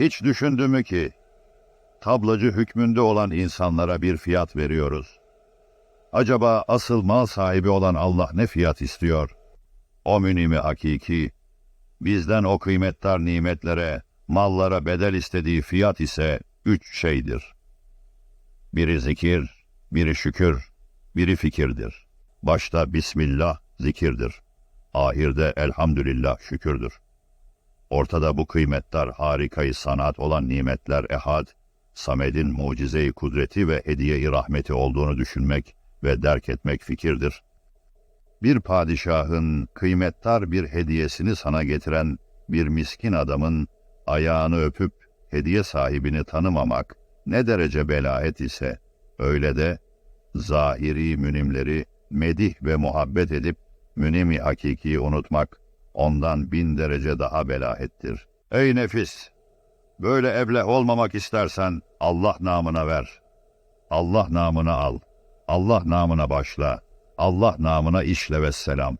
Hiç düşündü mü ki tablacı hükmünde olan insanlara bir fiyat veriyoruz. Acaba asıl mal sahibi olan Allah ne fiyat istiyor? O münimi hakiki, bizden o kıymetdar nimetlere, mallara bedel istediği fiyat ise üç şeydir. Biri zikir, biri şükür, biri fikirdir. Başta Bismillah zikirdir. Ahirde elhamdülillah şükürdür. Ortada bu kıymetler harikayı sanat olan nimetler ehad, Samed'in mucize-i kudreti ve hediye-i rahmeti olduğunu düşünmek ve derk etmek fikirdir. Bir padişahın kıymettar bir hediyesini sana getiren bir miskin adamın ayağını öpüp hediye sahibini tanımamak ne derece belahet ise, öyle de zahiri münimleri medih ve muhabbet edip münimi hakiki unutmak ondan bin derece daha belahettir. Ey nefis! Böyle ebleh olmamak istersen Allah namına ver. Allah namına al. Allah namına başla. Allah namına işle ve selam.